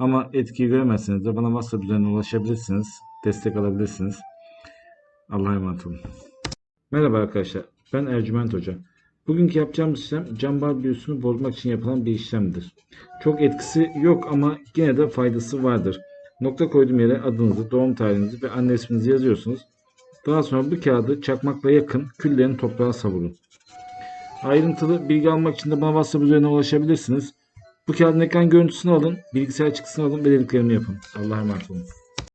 Ama etkiyi göremezseniz de bana WhatsApp üzerinden ulaşabilirsiniz. Destek alabilirsiniz. Allah'a emanet olun. Merhaba arkadaşlar. Ben Ercüment Hoca. Bugünkü yapacağımız işlem cambar büyüsünü bozmak için yapılan bir işlemdir. Çok etkisi yok ama yine de faydası vardır. Nokta koyduğum yere adınızı, doğum tarihinizi ve anne isminizi yazıyorsunuz. Daha sonra bu kağıdı çakmakla yakın, küllerini toprağa savurun. Ayrıntılı bilgi almak için de bana WhatsApp üzerinden ulaşabilirsiniz. Bu kağıdın ekran görüntüsünü alın, bilgisayar çıktısını alın ve dediklerimi yapın. Allah'a emanet olun.